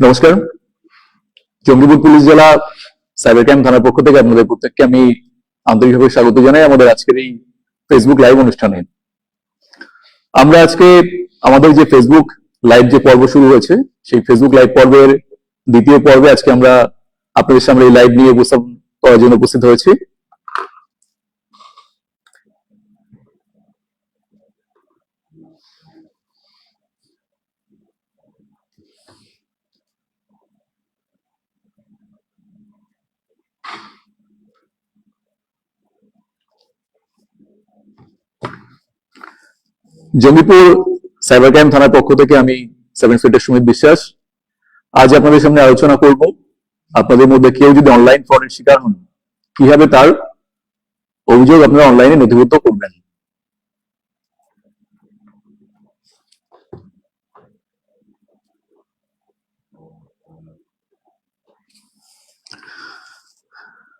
নমস্কার। জঙ্গিপুর পুলিশ জেলা cyber crime থানার পক্ষ থেকে আপনাদের প্রত্যেককে আমি আন্তরিকভাবে স্বাগত জানাই আমাদের আজকের এই ফেসবুক লাইভ অনুষ্ঠানে। আমরা আজকে আমাদের যে ফেসবুক লাইভ যে পর্ব শুরু হয়েছে, সেই ফেসবুক লাইভ পর্বের দ্বিতীয় পর্বে আজকে আমরা আপনাদের সামনে এই লাইভ নিয়ে উপস্থাপন করার জন্য উপস্থিত হয়েছি। জঙ্গিপুর সাইবার ক্রাইম থানার পক্ষ থেকে আমি সেভেন ফিটের সুমিত বিশ্বাস। আজ আপনাদের সামনে আলোচনা করব। আপনাদের মধ্যে কেউ যদি অনলাইন ফ্রডের শিকার হন, কীভাবে তার অভিযোগ আপনারা অনলাইনে নথিভুক্ত করবেন?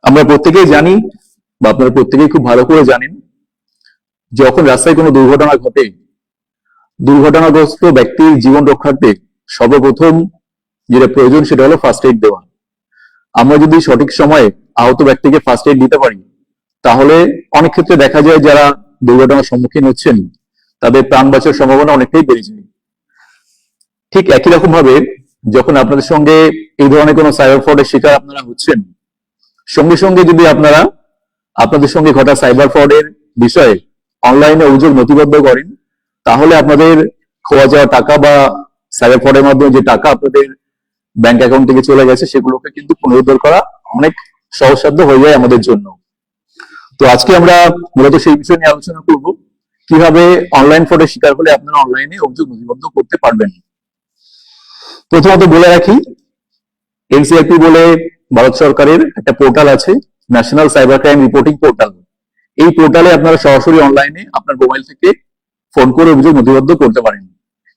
আমরা প্রত্যেকেই জানি, বা আপনারা প্রত্যেকেই খুব ভালো করে জানেন, যখন রাস্তায় কোনো দুর্ঘটনা ঘটে দুর্ঘটনাগ্রস্ত ব্যক্তির জীবন রক্ষার্থে সর্বপ্রথম যেটা প্রয়োজন সেটা হলো ফার্স্ট এইড দেওয়া। আমরা যদি সঠিক সময়ে আহত ব্যক্তিকে ফার্স্ট এইড দিতে পারি, তাহলে অনেক ক্ষেত্রে দেখা যায় যারা দুর্ঘটনার সম্মুখীন হচ্ছেন, তাদের প্রাণ বাঁচার সম্ভাবনা অনেকটাই বেড়ে যায়। ঠিক একই রকম ভাবে যখন আপনাদের সঙ্গে এই ধরনের কোনো সাইবার ফ্রডের শিকার আপনারা হচ্ছেন, সঙ্গে সঙ্গে যদি আপনারা আপনাদের সঙ্গে ঘটা সাইবার ফ্রডের বিষয়ে অনলাইনে অভিযোগ নথিবদ্ধ করেন তাহলে আপনাদের খোয়া যাওয়া টাকা বা সাইবার ফ্রডের মাধ্যমে যে টাকা আপনাদের ব্যাংক অ্যাকাউন্ট থেকে চলে গেছে, সেগুলোকে কিন্তু পুনরুদ্ধার করা অনেক সহজসাধ্য হয়ে যায় আমাদের জন্য। তো আজকে আমরা মূলত সেই বিষয় নিয়ে আলোচনা করব, কীভাবে অনলাইন ফ্রডের শিকার হলে আপনারা অনলাইনে অভিযোগ নথিবদ্ধ করতে পারবেন। প্রথমত বলে রাখি এনসিআরপি বলে ভারত সরকারের একটা পোর্টাল আছে national cyber crime reporting portal এই পোর্টালে আপনারা সরাসরি অনলাইনে আপনার মোবাইল থেকে ফোন করে অভিযোগ নথিবদ্ধ করতে পারেন।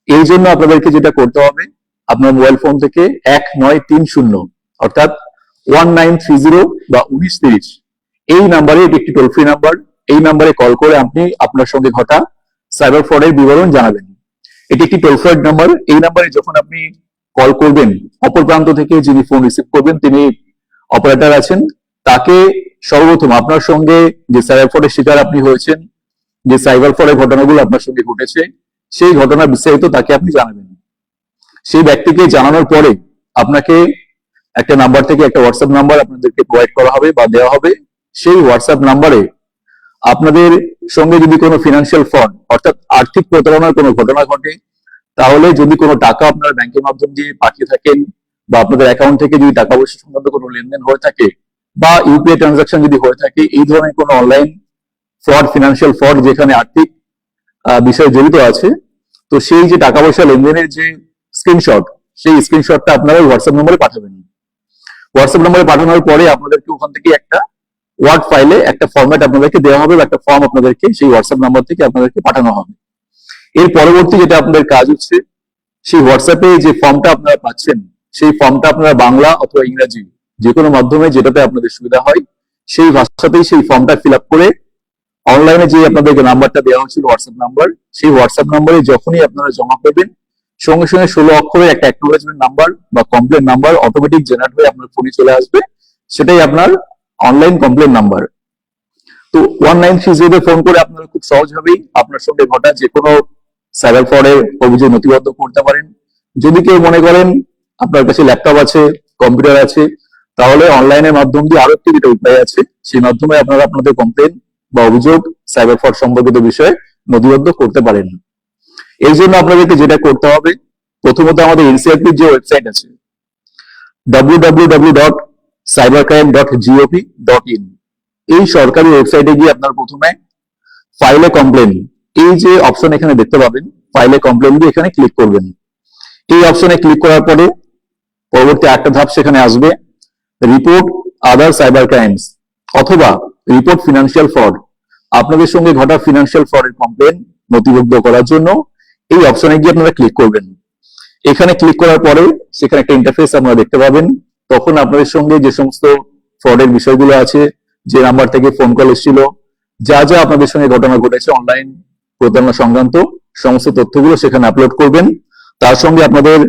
এই জন্য আপনাদেরকে যেটা করতে হবে, আপনার মোবাইল ফোন থেকে এক নয় তিন শূন্য অর্থাৎ ওয়ান নাইন থ্রি জিরো বা উনিশ তিরিশ এই নাম্বারে এটি একটি টোল ফ্রি নাম্বার এই নাম্বারে কল করে আপনি আপনার সঙ্গে ঘটা সাইবার ফ্রডের বিবরণ জানাবেন। এটি একটি টোল ফ্রি নাম্বার এই নাম্বারে যখন আপনি কল করবেন, অপর প্রান্ত থেকে যিনি ফোন রিসিভ করবেন, তিনি অপারেটর আছেন, তাকে সর্বপ্রথম আপনার সঙ্গে যে সাইবার ফ্রডের শিকার আপনি হয়েছেন যে সাইবার ফ্রডের ঘটনাগুলো আপনার সঙ্গে ঘটেছে, সেই ঘটনা বিস্তারিত তাকে আপনি জানাবেন। সেই ব্যক্তিকে জানানোর পরে আপনাকে একটা নাম্বার থেকে একটা হোয়াটসঅ্যাপ নাম্বার আপনাদেরকে প্রোভাইড করা হবে বা দেওয়া হবে। সেই হোয়াটসঅ্যাপ নাম্বারে আপনাদের সঙ্গে যদি কোনো ফিনান্সিয়াল ফ্রড অর্থাৎ আর্থিক প্রতারণার কোনো ঘটনা ঘটে, তাহলে যদি কোনো টাকা আপনার ব্যাংকের মাধ্যম দিয়ে পাঠিয়ে থাকেন বা আপনাদের অ্যাকাউন্ট থেকে যদি টাকা পয়সা সংক্রান্ত কোনো লেনদেন হয়ে থাকে বা ইউপিআই ট্রানজাকশন যদি হয়ে থাকে, এই ধরনের কোনো অনলাইন ফ্রড ফিনান্সিয়াল ফ্রড যেখানে আর্থিক বিষয় জড়িত আছে, তো সেই যে টাকা পয়সা লেনদেনের যে স্ক্রিনশট সেই স্ক্রিনশটটা আপনারা হোয়াটসঅ্যাপ নম্বরে পাঠাবেন। হোয়াটসঅ্যাপ নম্বরে পাঠানোর পরে আপনাদেরকে ওখান থেকে একটা ওয়ার্ড ফাইলে একটা ফরম্যাট আপনাদেরকে দেওয়া হবে, একটা ফর্ম আপনাদেরকে সেই হোয়াটসঅ্যাপ নাম্বার থেকে আপনাদেরকে পাঠানো হবে। এর পরবর্তী যেটা আপনাদের কাজ হচ্ছে, সেই হোয়াটসঅ্যাপে যে ফর্মটা আপনারা পাচ্ছেন, সেই ফর্মটা আপনারা বাংলা অথবা ইংরাজি যে কোনো মাধ্যমে যেটাতে আপনাদের সুবিধা হয়, সেই ভাষাতেই সেই ফর্মটা ফিল আপ করে অনলাইনে যে আপনাদেরকে নাম্বারটা দেওয়া হয়েছিল হোয়াটসঅ্যাপ নাম্বার সেই হোয়াটসঅ্যাপ নাম্বারে যখনই আপনারা জমা করবেন সঙ্গে সঙ্গে ষোলো অক্ষরের একটা অ্যাকনোলেজমেন্ট নাম্বার বা কমপ্লেন নাম্বার অটোমেটিক জেনারেট হয়ে আপনার ফোনে চলে আসবে। সেটাই আপনার অনলাইন কমপ্লেন নাম্বার তো ওয়ান নাইন থ্রি জিরোতে ফোন করে আপনারা খুব সহজভাবেই আপনার সঙ্গে ঘটা যে কোনো সাইবার ফ্রডের অভিযোগ নথিবদ্ধ করতে পারেন। যদি কেউ মনে করেন আপনার কাছে ল্যাপটপ আছে কম্পিউটার আছে, তাহলে অনলাইনের মাধ্যম দিয়ে আরও একটি উপায় আছে। সেই মাধ্যমে আপনারা আপনাদের কমপ্লেন বা অভিযোগ সাইবার ফ্রড সম্পর্কিত বিষয়ে নথিবদ্ধ করতে পারেন এই জন্য আপনাদেরকে যেটা করতে হবে, প্রথমত আমাদের এনসিআরপির যে ওয়েবসাইট আছে www.cybercrime.gop.in এই সরকারি ওয়েবসাইটে গিয়ে আপনার প্রথমে ফাইলে কমপ্লেন এই যে অপশন এখানে দেখতে পাবেন ফাইলে কমপ্লেন দিয়ে এখানে ক্লিক করবেন। এই অপশনে ক্লিক করার পরে পরবর্তী একটা ধাপ সেখানে আসবে রিপোর্ট আদার সাইবার ক্রাইমস অথবা রিপোর্ট ফিনান্সিয়াল ফ্রড আপনাদের সঙ্গে ঘটা ফিনান্সিয়াল ফ্রডের কমপ্লেন নথিভুক্ত করার জন্য। এই অপশনে গিয়ে আপনারা ক্লিক করবেন। এখানে ক্লিক করার পরে সেখানে একটা ইন্টারফেস আপনারা দেখতে পাবেন। তখন আপনাদের সঙ্গে যে সমস্ত ফ্রডের বিষয়গুলো আছে, যে নাম্বার থেকে ফোন কল এসেছিল, যা যা আপনাদের সঙ্গে ঘটনা ঘটেছে অনলাইন প্রতারণা সংক্রান্ত, সমস্ত তথ্যগুলো সেখানে আপলোড করবেন। তার সঙ্গে আপনাদের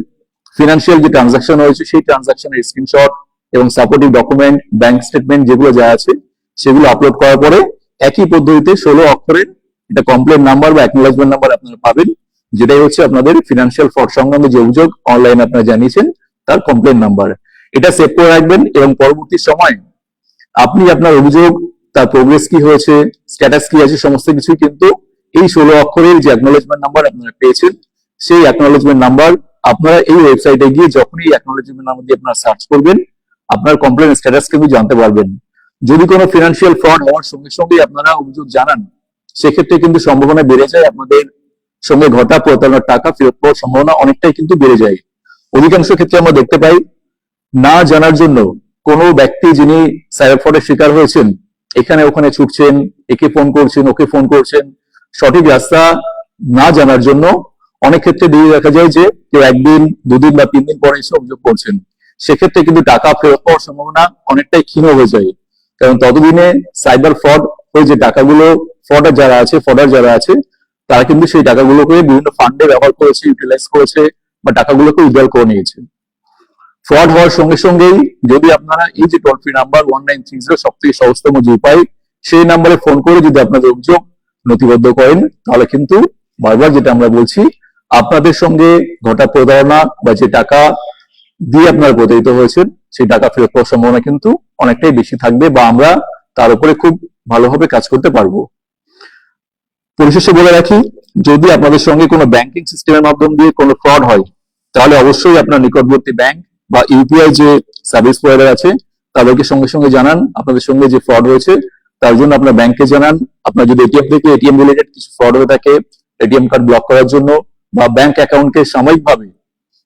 ফিনান্সিয়াল যে ট্রানজাকশন হয়েছে সেই ট্রানজাকশনের স্ক্রিনশট এবং সাপোর্টিভ ডকুমেন্ট ব্যাংক স্টেটমেন্ট যেগুলো যা আছে, সেগুলো আপলোড করার পরে একই পদ্ধতিতে ষোলো অক্ষরের এটা কমপ্লেন নাম্বার বা অ্যাকনোলেজমেন্ট নাম্বার আপনারা পাবেন, যেটাই হচ্ছে আপনাদের ফিনান্সিয়াল ফ্রড সংক্রান্ত যে অভিযোগ অনলাইনে আপনারা জানিয়েছেন, তার কমপ্লেন নাম্বার এটা সেভ করে রাখবেন এবং পরবর্তী সময় আপনি আপনার অভিযোগ, তার প্রোগ্রেস কি হয়েছে স্ট্যাটাস কি আছে, সমস্ত কিছুই কিন্তু এই ষোলো অক্ষরের যে অ্যাকনোলেজমেন্ট নাম্বার আপনারা পেয়েছেন, সেই অ্যাকনোলেজমেন্ট নাম্বার আপনারা এই ওয়েবসাইটে গিয়ে যখনই অ্যাকনোলেজমেন্ট নাম্বার দিয়ে আপনারা সার্চ করবেন, আপনার কমপ্লেন স্ট্যাটাস কিন্তু জানতে পারবেন। যদি কোনো ফিনান্সিয়াল ফ্রড হওয়ার সঙ্গে সঙ্গে আপনারা অভিযোগ জানান, সেক্ষেত্রে কিন্তু সম্ভাবনা বেড়ে যায়, আপনাদের সঙ্গে ঘটা প্রতারণার টাকা ফেরত পাওয়ার সম্ভাবনা অনেকটাই কিন্তু বেড়ে যায়। অধিকাংশ ক্ষেত্রে আমরা দেখতে পাই, না জানার জন্য কোনো ব্যক্তি যিনি সাইবার ফ্রডের শিকার হয়েছেন, এখানে ওখানে ছুটছেন, একে ফোন করছেন, ওকে ফোন করছেন, সঠিক রাস্তা না জানার জন্য অনেক ক্ষেত্রে দিয়ে দেখা যায় যে কেউ একদিন, দুদিন বা তিন দিন পরে এসে অভিযোগ করছেন। সেক্ষেত্রে কিন্তু টাকা ফেরত পাওয়ার সম্ভাবনা অনেকটাই ক্ষীণ হয়ে যায়। কারণ ততদিনে সাইবার ফ্রড হয়ে যে টাকাগুলো ফ্রডার যারা আছে ফ্রডার যারা আছে, তারা কিন্তু সেই টাকাগুলোকে বিভিন্ন ফান্ডে ব্যবহার করেছে ইউটিলাইজ করেছে বা টাকাগুলোকে উইথড্রল করে নিয়েছে। ফ্রড হওয়ার সঙ্গে সঙ্গেই যদি আপনারা এই যে toll free number one nine three zero সব থেকে সহজতম যে উপায়, সেই নাম্বারে ফোন করে যদি আপনাদের অভিযোগ নথিবদ্ধ করেন, তাহলে কিন্তু বারবার যেটা আমরা বলছি, আপনাদের সঙ্গে ঘটা প্রতারণা বা যে টাকা দিয়ে আপনারা প্রতারিত হয়েছেন, সেই টাকা ফেরত পাওয়ার সম্ভাবনা কিন্তু অনেকটাই বেশি থাকবে বা আমরা তার উপরে খুব ভালোভাবে কাজ করতে পারব। পরিশেষে বলে রাখি, যদি আপনাদের সঙ্গে কোনো ব্যাংকিং সিস্টেমের মাধ্যম দিয়ে কোনো ফ্রড হয়, তাহলে অবশ্যই আপনার নিকটবর্তী ব্যাংক বা ইউপিআই যে সার্ভিস প্রোভাইডার আছে, তাদেরকে সঙ্গে সঙ্গে জানান, আপনাদের সঙ্গে যে ফ্রড হয়েছে তার জন্য আপনার ব্যাংকে জানান। আপনার যদি এটিএম থেকে এটিএম রিলেটেড কিছু ফ্রড হয়ে থাকে এটিএম কার্ড ব্লক করার জন্য বা ব্যাংক অ্যাকাউন্টকে সাময়িকভাবে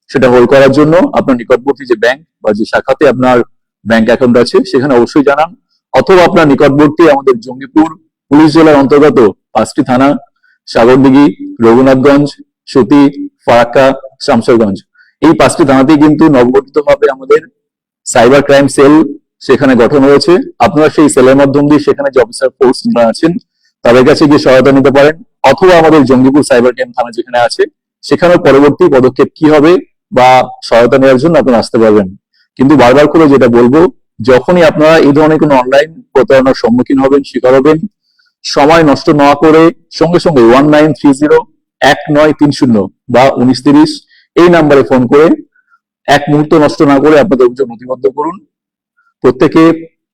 সেটা হোল্ড করার জন্য আপনার নিকটবর্তী যে ব্যাংক বা যে শাখাতে আপনার ব্যাংক অ্যাকাউন্ট আছে, সেখানে অবশ্যই জানান। অথবা আপনার নিকটবর্তী আমাদের জঙ্গিপুর পুলিশ জেলার অন্তর্গত পাঁচটি থানা, সাগরদিঘি, রঘুনাথগঞ্জ, সতী, ফারাক্কা, শামসরগঞ্জ। এই পাঁচটি থানাতেই কিন্তু নবগঠিত ভাবে আমাদের সাইবার ক্রাইম সেল সেখানে গঠন হয়েছে। আপনারা সেই সেলের মাধ্যম দিয়ে সেখানে যে অফিসার ফোর্স যারা আছেন, তাদের কাছে গিয়ে সহায়তা নিতে পারেন। অথবা আমাদের জঙ্গিপুর সাইবার ক্রাইম থানা যেখানে আছে সেখানে পরবর্তী পদক্ষেপ কি হবে বা সহায়তা নেওয়ার জন্য আপনারা আসতে পারবেন। কিন্তু বারবার করে যেটা বলব, যখনই আপনারা এই ধরনের কোনো অনলাইন প্রতারণার সম্মুখীন হবেন, শিকার হবেন, সময় নষ্ট না করে সঙ্গে সঙ্গে ওয়ান নাইন থ্রি জিরো এক নয় তিন শূন্য বা উনিশ তিরিশ এই নাম্বারে ফোন করে, এক মুহূর্ত নষ্ট না করে আপনাদের অভিযোগ নথিবদ্ধ করুন। প্রত্যেকে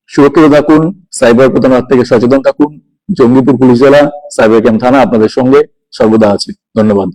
সুরক্ষিত থাকুন সাইবার প্রতারণার থেকে সচেতন থাকুন। জঙ্গিপুর পুলিশ জেলা সাইবার ক্যাম্প থানা আপনাদের সঙ্গে সর্বদা আছে। ধন্যবাদ।